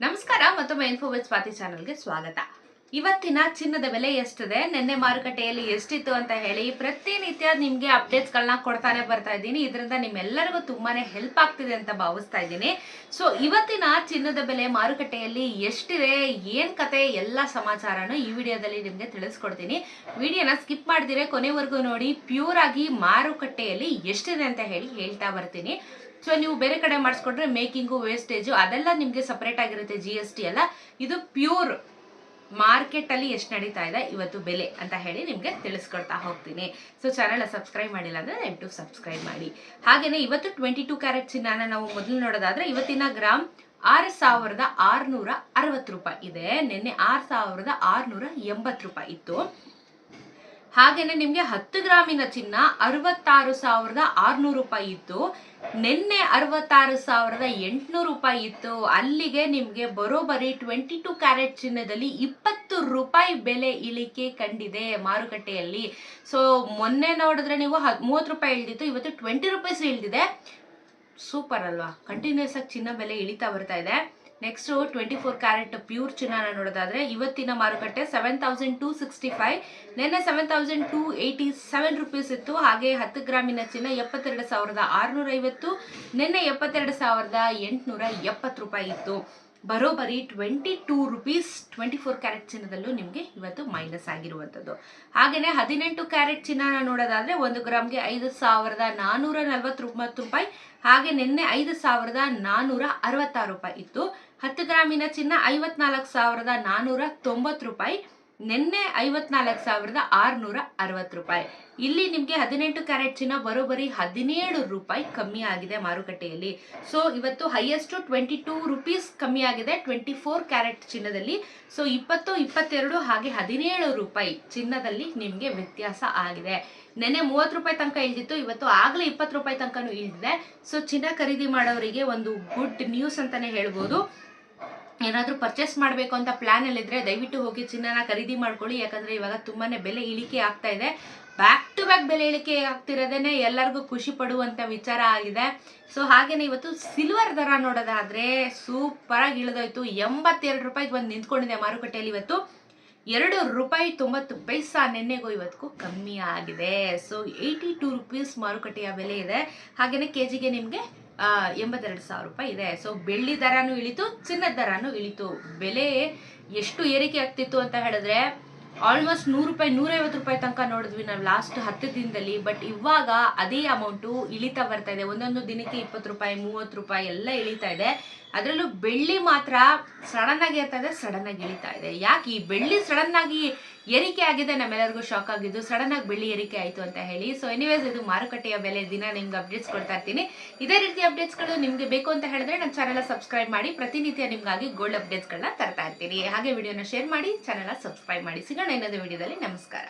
ನಮಸ್ಕಾರ ಮತ್ತೊಮ್ಮೆ ಇನ್ಫೋವೆಚ್ ಸ್ವಾತಿ ಚಾನಲ್ಗೆ ಸ್ವಾಗತ. ಇವತ್ತಿನ ಚಿನ್ನದ ಬೆಲೆ ಎಷ್ಟಿದೆ? ನಿನ್ನೆ ಮಾರುಕಟ್ಟೆಯಲ್ಲಿ ಎಷ್ಟಿತ್ತು ಅಂತ ಹೇಳಿ ಪ್ರತಿನಿತ್ಯ ನಿಮಗೆ ಅಪ್ಡೇಟ್ಸ್ಗಳನ್ನ ಕೊಡ್ತಾನೆ ಬರ್ತಾ ಇದ್ದೀನಿ. ಇದರಿಂದ ನಿಮ್ಮೆಲ್ಲರಿಗೂ ತುಂಬಾನೇ ಹೆಲ್ಪ್ ಆಗ್ತಿದೆ ಅಂತ ಭಾವಿಸ್ತಾ ಇದ್ದೀನಿ. ಸೊ ಇವತ್ತಿನ ಚಿನ್ನದ ಬೆಲೆ ಮಾರುಕಟ್ಟೆಯಲ್ಲಿ ಎಷ್ಟಿದೆ? ಏನ್ ಕತೆ? ಎಲ್ಲ ಸಮಾಚಾರನು ಈ ವಿಡಿಯೋದಲ್ಲಿ ನಿಮಗೆ ತಿಳಿಸ್ಕೊಡ್ತೀನಿ. ವಿಡಿಯೋನ ಸ್ಕಿಪ್ ಮಾಡಿದಿರೆ ಕೊನೆವರೆಗೂ ನೋಡಿ. ಪ್ಯೂರ್ ಆಗಿ ಮಾರುಕಟ್ಟೆಯಲ್ಲಿ ಎಷ್ಟಿದೆ ಅಂತ ಹೇಳಿ ಹೇಳ್ತಾ ಬರ್ತೀನಿ. ಸೊ ನೀವು ಬೇರೆ ಕಡೆ ಮಾಡಿಸ್ಕೊಂಡ್ರೆ ಮೇಕಿಂಗು ವೇಸ್ಟೇಜು ಅದೆಲ್ಲ ನಿಮಗೆ ಸಪ್ರೇಟ್ ಆಗಿರುತ್ತೆ ಜಿ ಎಸ್ ಟಿ ಎಲ್ಲ. ಇದು ಪ್ಯೂರ್ ಮಾರ್ಕೆಟ್ ಅಲ್ಲಿ ಎಷ್ಟು ನಡೀತಾ ಇದೆ, ಇವತ್ತು ಬೆಲೆ ಅಂತ ಹೇಳಿ ನಿಮಗೆ ತಿಳಿಸ್ಕೊಡ್ತಾ ಹೋಗ್ತೀನಿ. ಸೊ ಚಾನಲ್ ಸಬ್ಸ್ಕ್ರೈಬ್ ಮಾಡಿಲ್ಲ ಅಂದ್ರೆ ದಯವಿಟ್ಟು ಸಬ್ಸ್ಕ್ರೈಬ್ ಮಾಡಿ. ಹಾಗೇನೆ ಇವತ್ತು ಟ್ವೆಂಟಿ ಟೂ ಕ್ಯಾರೆಟ್ ಚಿನ್ನಾನ ನಾವು ಮೊದಲು ನೋಡೋದಾದ್ರೆ ಇವತ್ತಿನ ಗ್ರಾಮ್ ಆರು ಸಾವಿರದ ಆರುನೂರ ಅರವತ್ತು ರೂಪಾಯಿ ಇದೆ. ನಿನ್ನೆ ಆರು ಸಾವಿರದ ಆರುನೂರ ಎಂಬತ್ತು ರೂಪಾಯಿ ಇತ್ತು. ಹಾಗೇನೆ ನಿಮ್ಗೆ ಹತ್ತು ಗ್ರಾಮಿನ ಚಿನ್ನ ಅರವತ್ತಾರು ಸಾವಿರದ ಆರ್ನೂರು ರೂಪಾಯಿ ಇತ್ತು. ನಿನ್ನೆ ಅರವತ್ತಾರು ಸಾವಿರದ ಎಂಟುನೂರು ರೂಪಾಯಿ ಇತ್ತು. ಅಲ್ಲಿಗೆ ನಿಮ್ಗೆ ಬರೋಬರಿ ಟ್ವೆಂಟಿ ಟು ಕ್ಯಾರೆಟ್ ಚಿನ್ನದಲ್ಲಿ ಇಪ್ಪತ್ತು ರೂಪಾಯಿ ಬೆಲೆ ಇಳಿಕೆ ಕಂಡಿದೆ ಮಾರುಕಟ್ಟೆಯಲ್ಲಿ. ಸೊ ಮೊನ್ನೆ ನೋಡಿದ್ರೆ ನೀವು ಹತ್ ಮೂವತ್ತು ರೂಪಾಯಿ ಇಳಿದಿತ್ತು, ಇವತ್ತು ಟ್ವೆಂಟಿ ರುಪೀಸ್ ಇಳಿದಿದೆ. ಸೂಪರ್ ಅಲ್ವಾ? ಕಂಟಿನ್ಯೂಸ್ ಆಗಿ ಚಿನ್ನ ಬೆಲೆ ಇಳಿತಾ ಬರ್ತಾ ಇದೆ. Next twenty four carat pure ಚಿನ್ನನ ನೋಡೋದಾದ್ರೆ ಇವತ್ತಿನ ಮಾರುಕಟ್ಟೆ seven thousand two sixty five ನಿನ್ನೆ seven thousand two eighty seven rupees ಇತ್ತು ಹಾಗೆ ಹತ್ತು ಗ್ರಾಮಿನ ಚಿನ್ನ ಎಪ್ಪತ್ತೆರಡು ಸಾವಿರದ ಆರುನೂರ ಐವತ್ತು ನಿನ್ನೆ ಎಪ್ಪತ್ತೆರಡು ಸಾವಿರದ ಎಂಟುನೂರ ಎಪ್ಪತ್ತು ರೂಪಾಯಿ ಇತ್ತು ಬರೋಬರಿ twenty two rupees twenty four carat ಚಿನ್ನದಲ್ಲೂ ನಿಮಗೆ ಇವತ್ತು ಮೈನಸ್ ಆಗಿರುವಂಥದ್ದು. ಹಾಗೆಯೇ ಹದಿನೆಂಟು ಕ್ಯಾರೆಟ್ ಚಿನ್ನನ ನೋಡೋದಾದರೆ ಒಂದು ಗ್ರಾಮ್ಗೆ ಐದು ಸಾವಿರದ ನಾನ್ನೂರ ನಲವತ್ತೊಂಬತ್ತು ರೂಪಾಯಿ. ಹಾಗೆ ನಿನ್ನೆ ಐದು ಸಾವಿರದ ನಾನ್ನೂರ ಅರವತ್ತಾರು ರೂಪಾಯಿ ಇತ್ತು. ಹತ್ತು ಗ್ರಾಮಿನ ಚಿನ್ನ ಐವತ್ನಾಲ್ಕು ಸಾವಿರದ ನಾನ್ನೂರ ತೊಂಬತ್ತು ರೂಪಾಯಿ. ನಿನ್ನೆ ಐವತ್ನಾಲ್ಕು ಸಾವಿರದ ಆರುನೂರ ಅರವತ್ತು ರೂಪಾಯಿ. ಇಲ್ಲಿ ನಿಮಗೆ ಹದಿನೆಂಟು ಕ್ಯಾರೆಟ್ ಚಿನ್ನ ಬರೋಬರಿ ಹದಿನೇಳು ರೂಪಾಯಿ ಕಮ್ಮಿ ಆಗಿದೆ ಮಾರುಕಟ್ಟೆಯಲ್ಲಿ. ಸೊ ಇವತ್ತು ಹೈಯೆಸ್ಟ್ ಟ್ವೆಂಟಿ ಟೂ ರುಪೀಸ್ ಕಮ್ಮಿ ಆಗಿದೆ ಟ್ವೆಂಟಿ ಫೋರ್ ಕ್ಯಾರೆಟ್ ಚಿನ್ನದಲ್ಲಿ. ಸೊ ಇಪ್ಪತ್ತು, ಇಪ್ಪತ್ತೆರಡು ಹಾಗೆ ಹದಿನೇಳು ರೂಪಾಯಿ ಚಿನ್ನದಲ್ಲಿ ನಿಮಗೆ ವ್ಯತ್ಯಾಸ ಆಗಿದೆ. ನೆನ್ನೆ ಮೂವತ್ತು ರೂಪಾಯಿ ತನಕ ಇಳಿದಿತ್ತು, ಇವತ್ತು ಆಗಲೇ ಇಪ್ಪತ್ತು ರೂಪಾಯಿ ತನಕನೂ ಇಳಿದಿದೆ. ಸೊ ಚಿನ್ನ ಖರೀದಿ ಮಾಡೋರಿಗೆ ಒಂದು ಗುಡ್ ನ್ಯೂಸ್ ಅಂತಾನೆ ಹೇಳ್ಬೋದು. ಏನಾದರೂ ಪರ್ಚೇಸ್ ಮಾಡಬೇಕು ಅಂತ ಪ್ಲಾನ್ ಅಲ್ಲಿದ್ರೆ ದಯವಿಟ್ಟು ಹೋಗಿ ಚಿನ್ನನ ಖರೀದಿ ಮಾಡ್ಕೊಳ್ಳಿ. ಯಾಕಂದರೆ ಇವಾಗ ತುಂಬಾ ಬೆಲೆ ಇಳಿಕೆ ಆಗ್ತಾ ಇದೆ. ಬ್ಯಾಕ್ ಟು ಬ್ಯಾಕ್ ಬೆಲೆ ಇಳಿಕೆ ಆಗ್ತಿರೋದೇನೆ ಎಲ್ಲರಿಗೂ ಖುಷಿ ಪಡುವಂಥ ವಿಚಾರ ಆಗಿದೆ. ಸೊ ಹಾಗೆಯೇ ಇವತ್ತು ಸಿಲ್ವರ್ ದರ ನೋಡೋದಾದರೆ ಸೂಪರಾಗಿ ಇಳಿದೋಯ್ತು. ಎಂಬತ್ತೆರಡು ರೂಪಾಯಿಗೆ ಬಂದು ನಿಂತ್ಕೊಂಡಿದೆ ಮಾರುಕಟ್ಟೆಯಲ್ಲಿ ಇವತ್ತು. ಎರಡು ರೂಪಾಯಿ ತೊಂಬತ್ತು ಪೈಸಾ ನಿನ್ನೆಗೂ ಇವತ್ತಿಗೂ ಕಮ್ಮಿ ಆಗಿದೆ. ಸೊ ಏಯ್ಟಿ ಟೂ ರುಪೀಸ್ ಮಾರುಕಟ್ಟೆಯ ಬೆಲೆ ಇದೆ. ಹಾಗೆಯೇ ಕೆ ಜಿಗೆ ನಿಮಗೆ ಎಂಬತ್ತೆರಡು ಸಾವಿರ ರೂಪಾಯಿ ಇದೆ. ಸೊ ಬೆಳ್ಳಿ ದರನೂ ಇಳಿತು, ಚಿನ್ನದ ದರನೂ ಇಳಿತು. ಬೆಲೆ ಎಷ್ಟು ಏರಿಕೆ ಆಗ್ತಿತ್ತು ಅಂತ ಹೇಳಿದ್ರೆ ಆಲ್ಮೋಸ್ಟ್ ನೂರು ರೂಪಾಯಿ ನೂರೈವತ್ತು ರೂಪಾಯಿ ತನಕ ನೋಡಿದ್ವಿ ನಾವು ಲಾಸ್ಟ್ ಹತ್ತು ದಿನದಲ್ಲಿ. ಬಟ್ ಇವಾಗ ಅದೇ ಅಮೌಂಟು ಇಳಿತಾ ಬರ್ತಾ ಇದೆ. ಒಂದೊಂದು ದಿನಕ್ಕೆ ಇಪ್ಪತ್ತು ರೂಪಾಯಿ, ಮೂವತ್ತು ರೂಪಾಯಿ ಎಲ್ಲ ಇಳಿತಾ ಇದೆ. ಅದರಲ್ಲೂ ಬೆಳ್ಳಿ ಮಾತ್ರ ಸಡನ್ ಆಗಿ ಇರ್ತಾ ಇದೆ ಸಡನ್ ಆಗಿ ಇಳಿತಾ ಇದೆ. ಯಾಕೆ ಈ ಬೆಳ್ಳಿ ಸಡನ್ ಆಗಿ ಏರಿಕೆ ಆಗಿದೆ ನಮ್ಮೆಲ್ಲರಿಗೂ ಶಾಕ್ ಆಗಿದ್ದು ಸಡನ್ ಆಗಿ ಬೆಳ್ಳಿ ಏರಿಕೆ ಆಯಿತು ಅಂತ ಹೇಳಿ. ಸೊ ಎನಿವೇಸ್ ಇದು ಮಾರುಕಟ್ಟೆಯ ಬೆಲೆ ದಿನ ನಿಮ್ಗೆ ಅಪ್ಡೇಟ್ಸ್ ಕೊಡ್ತಾ ಇರ್ತೀನಿ. ಇದೇ ರೀತಿ ಅಪ್ಡೇಟ್ಸ್ಗಳು ನಿಮಗೆ ಬೇಕು ಅಂತ ಹೇಳಿದ್ರೆ ನನ್ನ ಚಾನಲ್ ಸಬ್ಸ್ಕ್ರೈಬ್ ಮಾಡಿ, ಪ್ರತಿನಿತ್ಯ ನಿಮಗಾಗಿ ಗೋಲ್ಡ್ ಅಪ್ಡೇಟ್ಸ್ಗಳನ್ನ ತರ್ತಾ ಇರ್ತೀನಿ. ಹಾಗೆ ವಿಡಿಯೋನ ಶೇರ್ ಮಾಡಿ ಚಾನಲ್ ಸಬ್ಸ್ಕ್ರೈಬ್ ಮಾಡಿ. ಸಿಗೋಣ. ಇನ್ನೊಂದು ವಿಡಿಯೋದಲ್ಲಿ ನಮಸ್ಕಾರ.